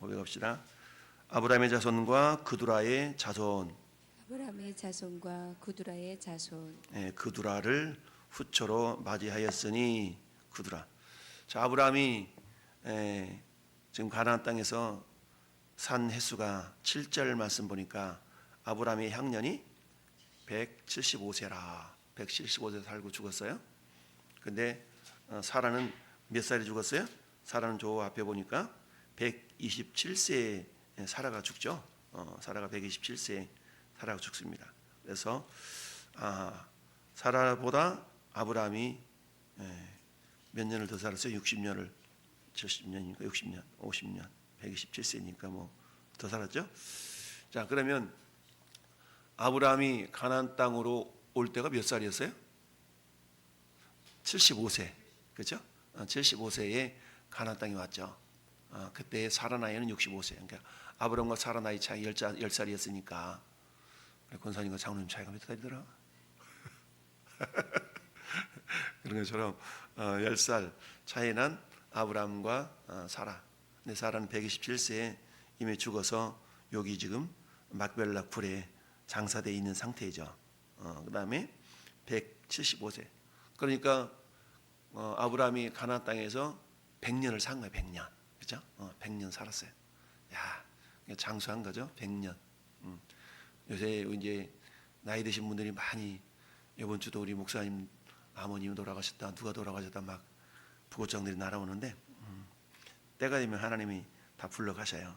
고백합시다. 아브라함의 자손과 그두라의 자손, 아브라함의 자손과 구두라의 자손 예, 그두라를 후처로 맞이하였으니 그두라. 자, 아브라함이 예, 지금 가나안 땅에서 산 횟수가 7절 말씀 보니까 아브라함의 향년이 175세라. 175세 살고 죽었어요. 근데 어, 사라는 몇 살에 죽었어요? 사라는 저 앞에 보니까 127세에 사라가 죽죠. 어, 사라가 127세에 사라가 죽습니다. 그래서 아, 사라보다 아브라함이 예, 몇 년을 더 살았어요? 60년을 70년이니까 60년, 50년, 127세니까 뭐 더 살았죠. 자 그러면 아브라함이 가나안 땅으로 올 때가 몇 살이었어요? 75세, 그렇죠? 75세에 가나안 땅에 왔죠. 어, 그때 사라 나이는 65세. 그러니까 아브라함과 사라 나이 차이 10살, 10살이었으니까 권사님과 장로님 차이가 몇 살이더라? 그런 것처럼 어, 10살 차이 난 아브라함과 어, 사라. 근데 사라는 127세에 이미 죽어서 여기 지금 막벨라 굴에 장사돼 있는 상태죠. 어, 그다음에 175세. 그러니까 어, 아브라함이 가나안 땅에서 100년을 산 거예요. 100년. 그죠? 어, 100년 살았어요. 야, 장수한 거죠. 100년. 음. 요새 이제 나이 드신 분들이 많이 이번 주도 우리 목사님 아버님 돌아가셨다 누가 돌아가셨다 막 부고장들이 날아오는데 음, 때가 되면 하나님이 다 불러 가셔요.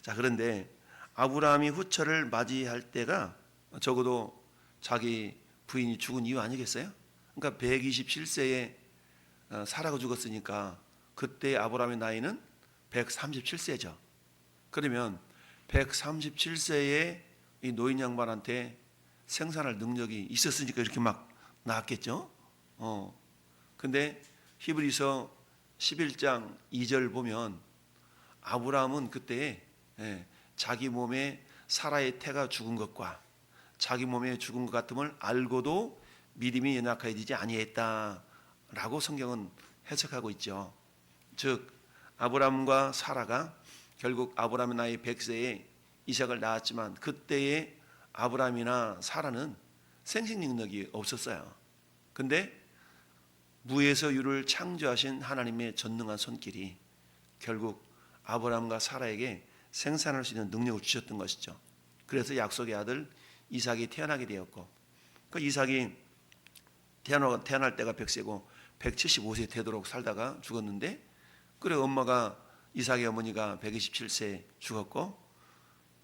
자 그런데 아브라함이 후처를 맞이할 때가 적어도 자기 부인이 죽은 이유 아니겠어요? 그러니까 127세에 어, 사라가 죽었으니까 그때 아브라함의 나이는 137세죠. 그러면 137세에 이 노인 양반한테 생산할 능력이 있었으니까 이렇게 막 나왔겠죠. 어. 근데 히브리서 11장 2절 보면 아브라함은 그때 예, 자기 몸에 사라의 태가 죽은 것과 자기 몸에 죽은 것 같음을 알고도 믿음이 연약하여지지 아니했다라고 성경은 해석하고 있죠. 즉 아브라함과 사라가 결국 아브라함의 나이 100세에 이삭을 낳았지만 그때의 아브라함이나 사라는 생식 능력이 없었어요. 근데 무에서 유를 창조하신 하나님의 전능한 손길이 결국 아브라함과 사라에게 생산할 수 있는 능력을 주셨던 것이죠. 그래서 약속의 아들 이삭이 태어나게 되었고 그 이삭이 태어나, 태어날 때가 100세고 175세 되도록 살다가 죽었는데 그래 엄마가 이삭의 어머니가 127세 죽었고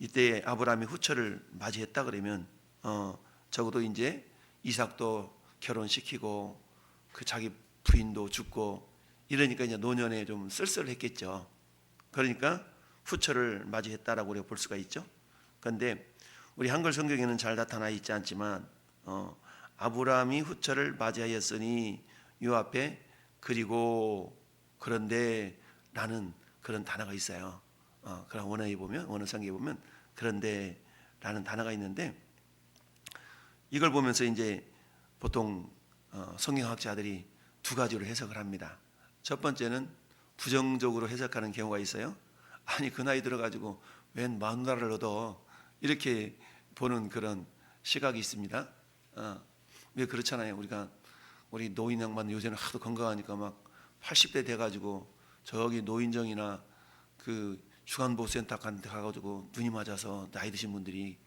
이때 아브라함이 후처를 맞이했다 그러면 어 적어도 이제 이삭도 결혼시키고 그 자기 부인도 죽고 이러니까 이제 노년에 좀 쓸쓸했겠죠. 그러니까 후처를 맞이했다라고 우리가 볼 수가 있죠. 그런데 우리 한글 성경에는 잘 나타나 있지 않지만 어, 아브라함이 후처를 맞이하였으니 요 앞에 그리고 그런데 라는 그런 단어가 있어요. 어, 그런 원어에 보면 원어 성경에 보면 그런데 라는 단어가 있는데 이걸 보면서 이제 보통 어, 성경학자들이 두 가지로 해석을 합니다. 첫 번째는 부정적으로 해석하는 경우가 있어요. 아니 그 나이 들어가지고 웬 마누라를 얻어 이렇게 보는 그런 시각이 있습니다. 어, 왜 그렇잖아요. 우리가 우리 노인 양반 요새는 하도 건강하니까 막 80대 돼가지고 저기 노인정이나 그 주간보센터 한테 가가지고 눈이 맞아서 나이 드신 분들이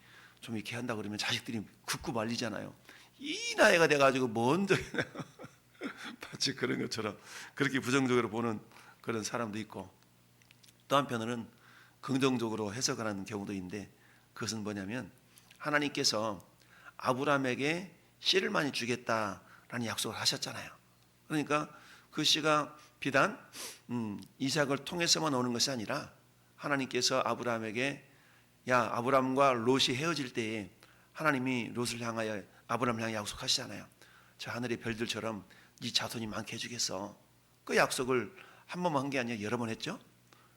좀 이렇게 한다 그러면 자식들이 굳고 말리잖아요. 이 나이가 돼가지고 먼저 마치 그런 것처럼 그렇게 부정적으로 보는 그런 사람도 있고 또 한편으로는 긍정적으로 해석을 하는 경우도 있는데 그것은 뭐냐면 하나님께서 아브라함에게 씨를 많이 주겠다라는 약속을 하셨잖아요. 그러니까 그 씨가 비단 음, 이삭을 통해서만 오는 것이 아니라 하나님께서 아브라함에게 야 아브라함과 롯이 헤어질 때에 하나님이 롯을 향하여 아브라함을 향해 약속하시잖아요. 저 하늘의 별들처럼 네 자손이 많게 해주겠어. 그 약속을 한 번만 한 게 아니라 여러 번 했죠.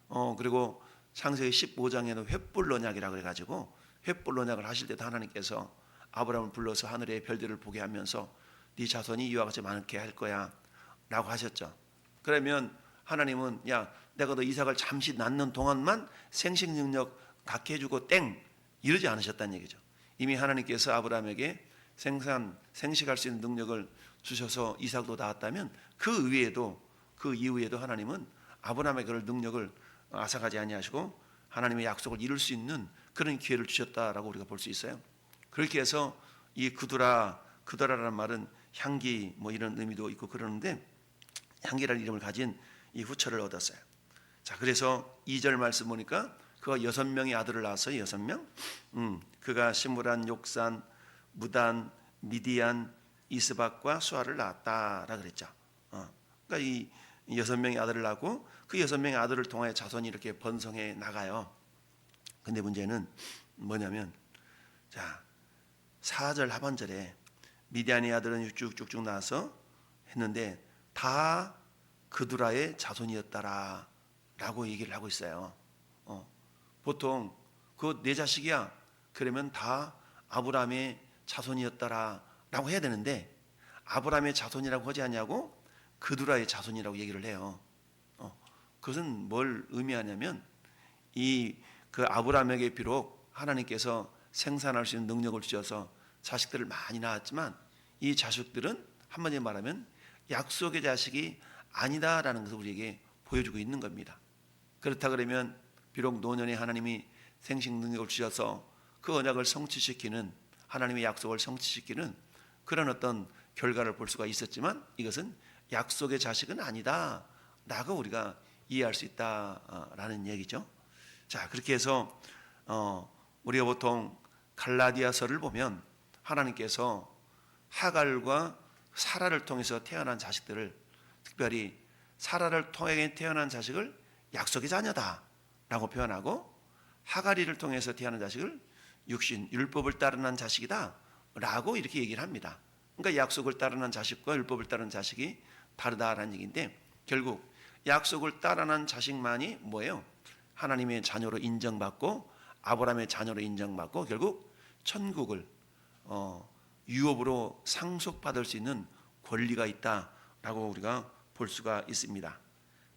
어 그리고 창세기 15장에는 횃불 언약이라 그래가지고 횃불 언약을 하실 때도 하나님께서 아브라함을 불러서 하늘의 별들을 보게 하면서 네 자손이 이와 같이 많게 할 거야 라고 하셨죠. 그러면 하나님은 야 내가 너 이삭을 잠시 낳는 동안만 생식 능력 갖게 해주고 땡 이러지 않으셨다는 얘기죠. 이미 하나님께서 아브라함에게 생산 생식할 수 있는 능력을 주셔서 이삭도 낳았다면 그 위에도 그 이후에도 하나님은 아브라함의 그럴 능력을 앗아가지 아니하시고 하나님의 약속을 이룰 수 있는 그런 기회를 주셨다라고 우리가 볼 수 있어요. 그렇게 해서 이 그두라 그두라라는 말은 향기 뭐 이런 의미도 있고 그러는데 향기라는 이름을 가진 이 후처를 얻었어요. 자, 그래서 2절 말씀 보니까 그가 여섯 명의 아들을 낳았어요. 여섯 명. 음, 그가 시므란, 욕산, 무단, 미디안, 이스박과 수아를 낳았다라 그랬죠. 어. 그러니까 이 여섯 명의 아들을 낳고 그 여섯 명의 아들을 통하여 자손이 이렇게 번성해 나가요. 근데 문제는 뭐냐면 자, 4절 하반절에 미디안의 아들은 쭉쭉쭉 나와서 했는데 다 그두라의 자손이었다라 라고 얘기를 하고 있어요. 어. 보통 그 내 자식이야. 그러면 다 아브라함의 자손이었다라 라고 해야 되는데 아브라함의 자손이라고 하지 않냐고 그두라의 자손이라고 얘기를 해요. 어. 그것은 뭘 의미하냐면 이 그 아브라함에게 비록 하나님께서 생산할 수 있는 능력을 주셔서 자식들을 많이 낳았지만 이 자식들은 한마디로 말하면 약속의 자식이 아니다라는 것을 우리에게 보여주고 있는 겁니다. 그렇다 그러면 비록 노년에 하나님이 생식 능력을 주셔서 그 언약을 성취시키는 하나님의 약속을 성취시키는 그런 어떤 결과를 볼 수가 있었지만 이것은 약속의 자식은 아니다 라고 우리가 이해할 수 있다라는 얘기죠. 자 그렇게 해서 어, 우리가 보통 갈라디아서를 보면 하나님께서 하갈과 사라를 통해서 태어난 자식들을 특별히 사라를 통해 태어난 자식을 약속의 자녀다라고 표현하고 하갈이를 통해서 태어난 자식을 육신 율법을 따르는 자식이다라고 이렇게 얘기를 합니다. 그러니까 약속을 따르는 자식과 율법을 따르는 자식이 다르다라는 얘기인데 결국 약속을 따르는 자식만이 뭐예요? 하나님의 자녀로 인정받고 아브라함의 자녀로 인정받고 결국 천국을 어, 유업으로 상속받을 수 있는 권리가 있다라고 우리가 볼 수가 있습니다.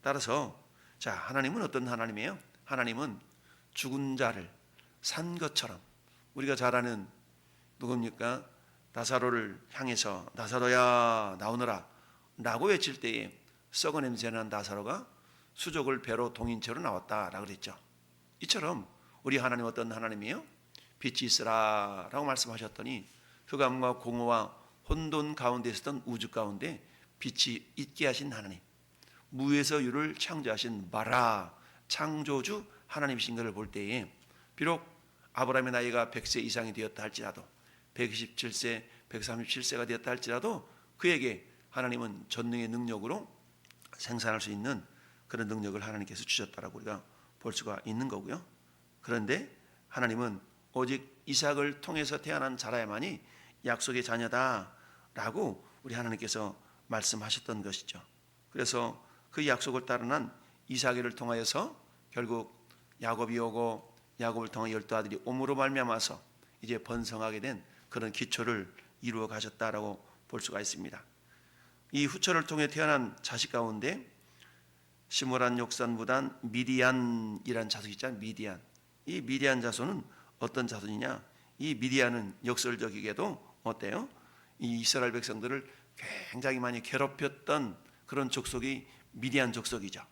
따라서 자 하나님은 어떤 하나님이에요? 하나님은 죽은 자를 산 것처럼 우리가 잘 아는 누굽니까? 나사로를 향해서 나사로야 나오너라 라고 외칠 때에 썩은 냄새난 나사로가 수족을 배로 동인체로 나왔다라 그랬죠. 이처럼 우리 하나님 어떤 하나님이에요? 빛이 있으라라고 말씀하셨더니 흑암과 공허와 혼돈 가운데 있었던 우주 가운데 빛이 있게 하신 하나님 무에서 유를 창조하신 마라 창조주 하나님이신 것을 볼 때에 비록 아브라함의 나이가 100세 이상이 되었다 할지라도 127세, 137세가 되었다 할지라도 그에게 하나님은 전능의 능력으로 생산할 수 있는 그런 능력을 하나님께서 주셨다라고 우리가 볼 수가 있는 거고요. 그런데 하나님은 오직 이삭을 통해서 태어난 자라야만이 약속의 자녀다라고 우리 하나님께서 말씀하셨던 것이죠. 그래서 그 약속을 따르는 이삭을 통하여서 결국 야곱이 오고 야곱을 통해 열두 아들이 옴으로 말미암아서 이제 번성하게 된 그런 기초를 이루어 가셨다라고 볼 수가 있습니다. 이 후처를 통해 태어난 자식 가운데 시므란 욕산 무단 미디안이란 자손이 있잖아요. 미디안. 이 미디안 자손은 어떤 자손이냐? 이 미디안은 역설적이게도 어때요? 이 이스라엘 백성들을 굉장히 많이 괴롭혔던 그런 족속이 미디안 족속이죠.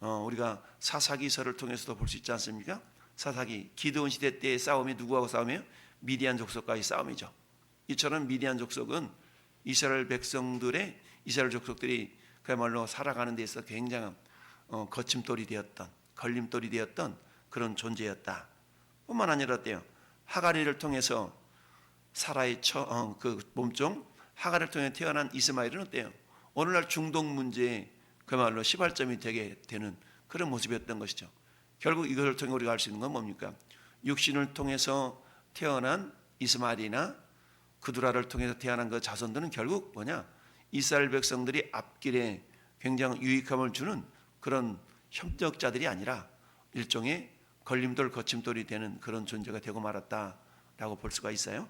어, 우리가 사사기서를 통해서도 볼 수 있지 않습니까? 사사기 기드온 시대 때의 싸움이 누구하고 싸움이에요? 미디안 족속과의 싸움이죠. 이처럼 미디안 족속은 이스라엘 백성들의 이스라엘 족속들이 그야말로 살아가는 데 있어 굉장한 어, 거침돌이 되었던 걸림돌이 되었던 그런 존재였다. 뿐만 아니라 어때요? 하가리를 통해서 사라의 처, 어, 그 몸종 하가를 통해 태어난 이스마엘은 어때요? 오늘날 중동 문제에 그야말로 시발점이 되게 되는 그런 모습이었던 것이죠. 결국 이것을 통해 우리가 알 수 있는 건 뭡니까? 육신을 통해서 태어난 이스마엘이나 그두라를 통해서 태어난 그 자손들은 결국 뭐냐? 이스라엘 백성들이 앞길에 굉장히 유익함을 주는 그런 협력자들이 아니라 일종의 걸림돌 거침돌이 되는 그런 존재가 되고 말았다라고 볼 수가 있어요.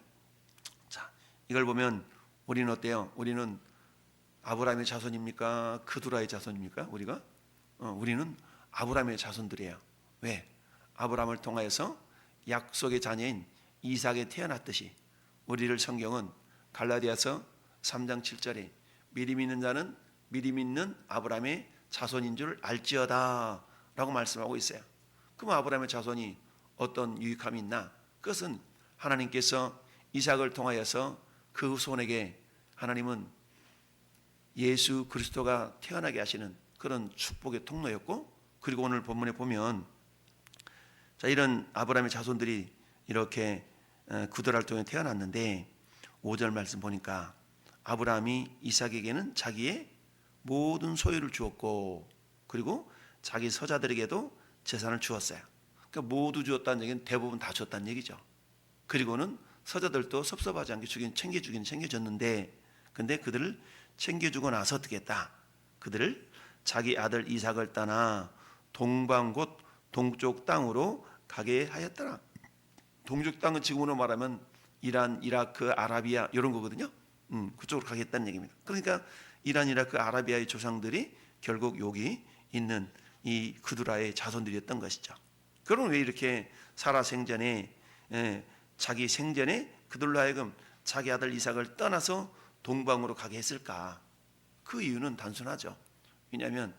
자, 이걸 보면 우리는 어때요? 우리는 아브라함의 자손입니까? 그두라의 자손입니까? 우리가 어, 우리는 아브라함의 자손들이에요. 왜? 아브라함을 통하여서 약속의 자녀인 이삭에 태어났듯이 우리를 성경은 갈라디아서 3장 7절에 미리 믿는 자는 미리 믿는 아브라함의 자손인 줄 알지어다라고 말씀하고 있어요. 그럼 아브라함의 자손이 어떤 유익함이 있나? 그것은 하나님께서 이삭을 통하여서 그 후손에게 하나님은 예수 그리스도가 태어나게 하시는 그런 축복의 통로였고 그리고 오늘 본문에 보면 자 이런 아브라함의 자손들이 이렇게 어, 구드랄 통해 태어났는데 5절 말씀 보니까 아브라함이 이삭에게는 자기의 모든 소유를 주었고 그리고 자기 서자들에게도 재산을 주었어요. 그러니까 모두 주었다는 얘기는 대부분 다 줬다는 얘기죠. 그리고는 서자들도 섭섭하지 않게 주긴 챙겨주긴 챙겨줬는데 근데 그들을 챙겨주고 나서 어떻게 했다? 그들을 자기 아들 이삭을 떠나 동방 곧 동쪽 땅으로 가게 하였더라. 동쪽 땅은 지금으로 말하면 이란, 이라크, 아라비아 이런 거거든요. 음, 그쪽으로 가겠다는 얘기입니다. 그러니까 이란, 이라크, 아라비아의 조상들이 결국 여기 있는 이 그두라의 자손들이었던 것이죠. 그럼 왜 이렇게 사라 생전에 예, 자기 생전에 그들로 하여금 자기 아들 이삭을 떠나서 동방으로 가게 했을까? 그 이유는 단순하죠. 왜냐하면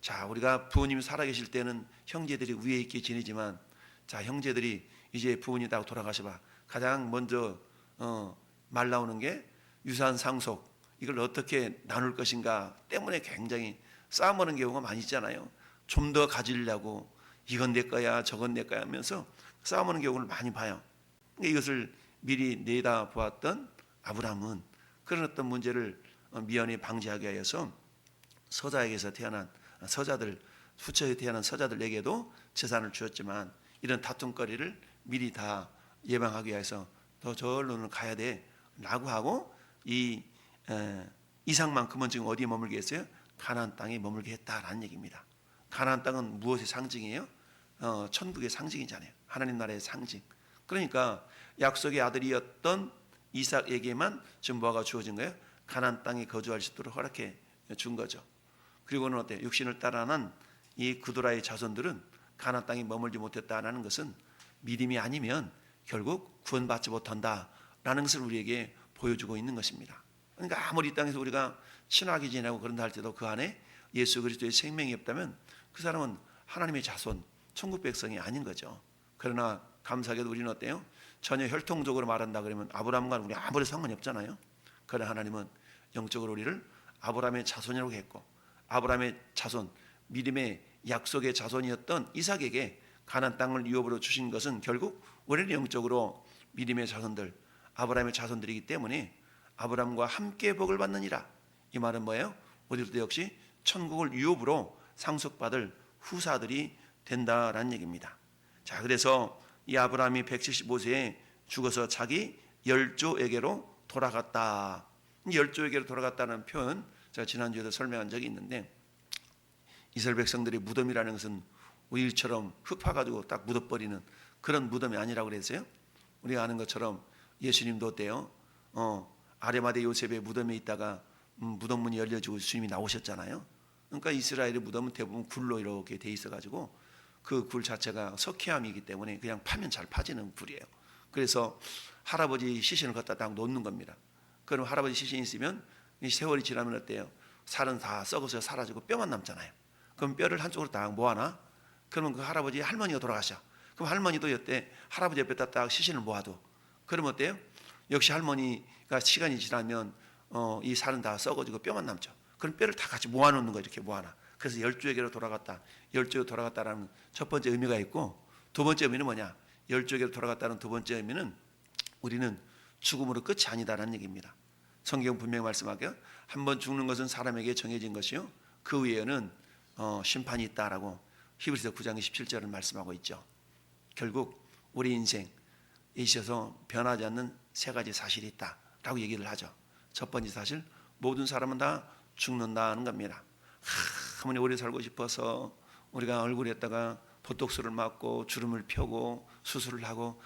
자 우리가 부모님이 살아계실 때는 형제들이 위에 있게 지내지만 자 형제들이 이제 부모님 다 돌아가셔봐 가장 먼저 어, 말 나오는 게 유산 상속 이걸 어떻게 나눌 것인가 때문에 굉장히 싸움하는 경우가 많이 있잖아요. 좀 더 가지려고 이건 내 거야 저건 내 거야 하면서 싸움하는 경우를 많이 봐요. 이것을 미리 내다 보았던 아브라함은 그런 어떤 문제를 어, 미연에 방지하기 위해서 서자에게서 태어난 서자들 후처에 태어난 서자들에게도 재산을 주었지만 이런 다툼거리를 미리 다 예방하기 위해서 더 저울로는 가야 돼라고 하고 이 에, 이상만큼은 지금 어디에 머물게 했어요? 가나안 땅에 머물게 했다라는 얘기입니다. 가나안 땅은 무엇의 상징이에요? 어, 천국의 상징이잖아요. 하나님 나라의 상징. 그러니까 약속의 아들이었던 이삭에게만 뭐가 주어진 거예요? 가나안 땅에 거주할 수 있도록 허락해 준 거죠. 그리고는 어때? 육신을 따라난 이 구도라의 자손들은 가나안 땅에 머물지 못했다라는 것은 믿음이 아니면 결국 구원받지 못한다라는 것을 우리에게 보여주고 있는 것입니다. 그러니까 아무리 이 땅에서 우리가 친하게 지내고 그런다 할지도 그 안에 예수 그리스도의 생명이 없다면 그 사람은 하나님의 자손, 천국 백성이 아닌 거죠. 그러나 감사하게도 우리는 어때요? 전혀 혈통적으로 말한다 그러면 아브라함과는 우리 아무리 상관이 없잖아요. 그러나 하나님은 영적으로 우리를 아브라함의 자손이라고 했고 아브라함의 자손, 믿음의 약속의 자손이었던 이삭에게 가난 땅을 유업으로 주신 것은 결국 우리는 영적으로 믿음의 자손들, 아브라함의 자손들이기 때문에 아브라함과 함께 복을 받느니라. 이 말은 뭐예요? 우리도 역시 천국을 유업으로 상속받을 후사들이 된다라는 얘기입니다. 자, 그래서 이 아브라함이 175세에 죽어서 자기 열조에게로 돌아갔다. 이 열조에게로 돌아갔다는 표현 제가 지난주에도 설명한 적이 있는데 이스라엘 백성들의 무덤이라는 것은 우리처럼 흙파 가지고 딱 묻어버리는 그런 무덤이 아니라고 그랬어요. 우리가 아는 것처럼 예수님도 어때요? 어, 아레마대 요셉의 무덤에 있다가 음, 무덤문이 열려지고 주님이 나오셨잖아요. 그러니까 이스라엘의 무덤은 대부분 굴로 이렇게 돼 있어 가지고 그 굴 자체가 석회암이기 때문에 그냥 파면 잘 파지는 굴이에요. 그래서 할아버지 시신을 갖다 딱 놓는 겁니다. 그럼 할아버지 시신이 있으면 이 세월이 지나면 어때요? 살은 다 썩어서 사라지고 뼈만 남잖아요. 그럼 뼈를 한쪽으로 딱 모아놔. 그러면 그 할아버지 할머니가 돌아가셔. 그럼 할머니도 여태 할아버지 옆에다 딱 시신을 모아도. 그러면 어때요? 역시 할머니가 시간이 지나면 어, 이 살은 다 썩어지고 뼈만 남죠. 그럼 뼈를 다 같이 모아놓는 거 이렇게 모아놔. 그래서 열주에게로 돌아갔다. 열주에 돌아갔다라는 첫 번째 의미가 있고 두 번째 의미는 뭐냐? 열주에게로 돌아갔다는 두 번째 의미는 우리는 죽음으로 끝이 아니다라는 얘기입니다. 성경 분명히 말씀하게요. 한 번 죽는 것은 사람에게 정해진 것이요. 그 위에는 어, 심판이 있다라고 히브리서 9장 27절을 말씀하고 있죠. 결국 우리 인생에 있어서 변하지 않는 세 가지 사실이 있다라고 얘기를 하죠. 첫 번째 사실 모든 사람은 다 죽는다는 겁니다. 아무리 오래 살고 싶어서 우리가 얼굴에다가 보톡스를 맞고 주름을 펴고 수술을 하고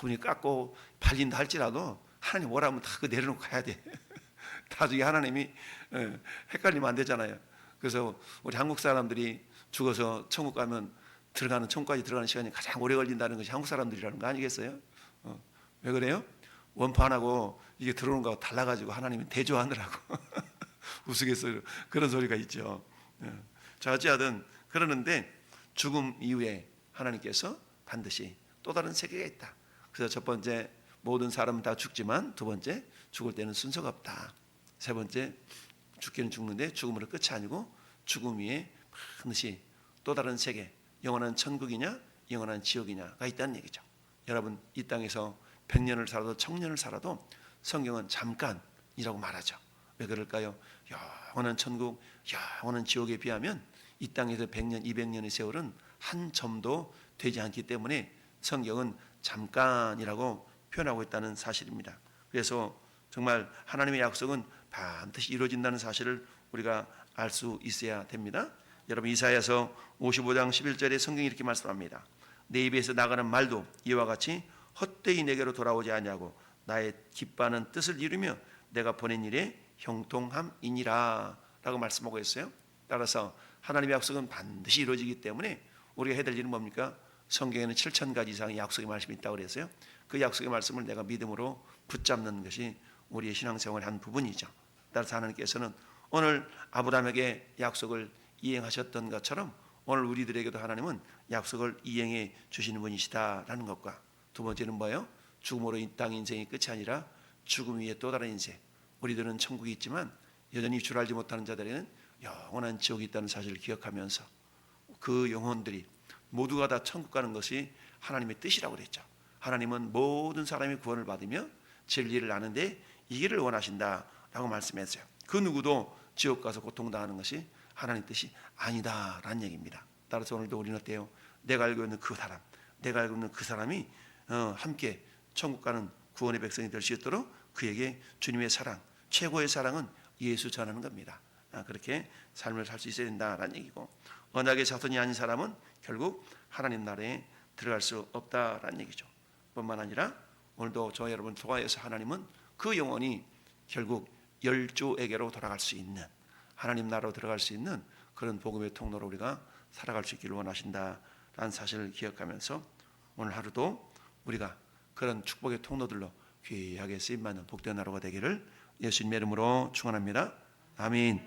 아무리 깎고 발린다 할지라도 하나님 뭐라면 다 그 내려놓고 가야 돼. 나중에 하나님이 예, 헷갈리면 안 되잖아요. 그래서 우리 한국 사람들이 죽어서 천국 가면 들어가는 천국까지 들어가는 시간이 가장 오래 걸린다는 것이 한국 사람들이라는 거 아니겠어요? 어, 왜 그래요? 원파 안 하고 이게 들어오는 거하고 달라가지고 하나님이 대조하느라고 우스갯소리로 그런 소리가 있죠. 예. 자 어찌하든 그러는데 죽음 이후에 하나님께서 반드시 또 다른 세계가 있다. 그래서 첫 번째 모든 사람은 다 죽지만 두 번째 죽을 때는 순서가 없다. 세 번째 죽기는 죽는데 죽음으로 끝이 아니고 죽음 위에 반드시 또 다른 세계 영원한 천국이냐 영원한 지옥이냐가 있다는 얘기죠. 여러분 이 땅에서 100년을 살아도 청년을 살아도 성경은 잠깐이라고 말하죠. 왜 그럴까요? 영원한 천국, 영원한 지옥에 비하면 이 땅에서 100년, 200년의 세월은 한 점도 되지 않기 때문에 성경은 잠깐이라고 표현하고 있다는 사실입니다. 그래서 정말 하나님의 약속은 반드시 이루어진다는 사실을 우리가 알 수 있어야 됩니다. 여러분 이사야서 55장 11절에 성경이 이렇게 말씀합니다. 내 입에서 나가는 말도 이와 같이 헛되이 내게로 돌아오지 아니하고 나의 기뻐하는 뜻을 이루며 내가 보낸 일에 형통함이니라 라고 말씀하고 있어요. 따라서 하나님의 약속은 반드시 이루어지기 때문에 우리가 해야 될 일은 뭡니까? 성경에는 7천 가지 이상의 약속의 말씀이 있다고 그랬어요. 그 약속의 말씀을 내가 믿음으로 붙잡는 것이 우리의 신앙생활의 한 부분이죠. 따라서 하나님께서는 오늘 아브라함에게 약속을 이행하셨던 것처럼 오늘 우리들에게도 하나님은 약속을 이행해 주시는 분이시다라는 것과 두 번째는 뭐예요? 죽음으로 이 땅 인생이 끝이 아니라 죽음 위에 또 다른 인생. 우리들은 천국이 있지만 여전히 줄 알지 못하는 자들에는 영원한 지옥이 있다는 사실을 기억하면서 그 영혼들이 모두가 다 천국 가는 것이 하나님의 뜻이라고 그랬죠. 하나님은 모든 사람이 구원을 받으며 진리를 아는데 이 길을 원하신다라고 말씀했어요. 그 누구도 지옥 가서 고통당하는 것이 하나님 뜻이 아니다라는 얘기입니다. 따라서 오늘도 우리는 어때요? 내가 알고 있는 그 사람, 내가 알고 있는 그 사람이 어, 함께 천국 가는 구원의 백성이 될 수 있도록 그에게 주님의 사랑, 최고의 사랑은 예수 전하는 겁니다. 아, 그렇게 삶을 살 수 있어야 된다라는 얘기고 언약의 자손이 아닌 사람은 결국 하나님 나라에 들어갈 수 없다라는 얘기죠. 뿐만 아니라 오늘도 저 여러분 통하여서 하나님은 그 영혼이 결국 열조에게로 돌아갈 수 있는 하나님 나라로 들어갈 수 있는 그런 복음의 통로로 우리가 살아갈 수 있기를 원하신다라는 사실을 기억하면서 오늘 하루도 우리가 그런 축복의 통로들로 귀하게 쓰임 받는 복된 하루가 되기를 예수님의 이름으로 축원합니다. 아멘.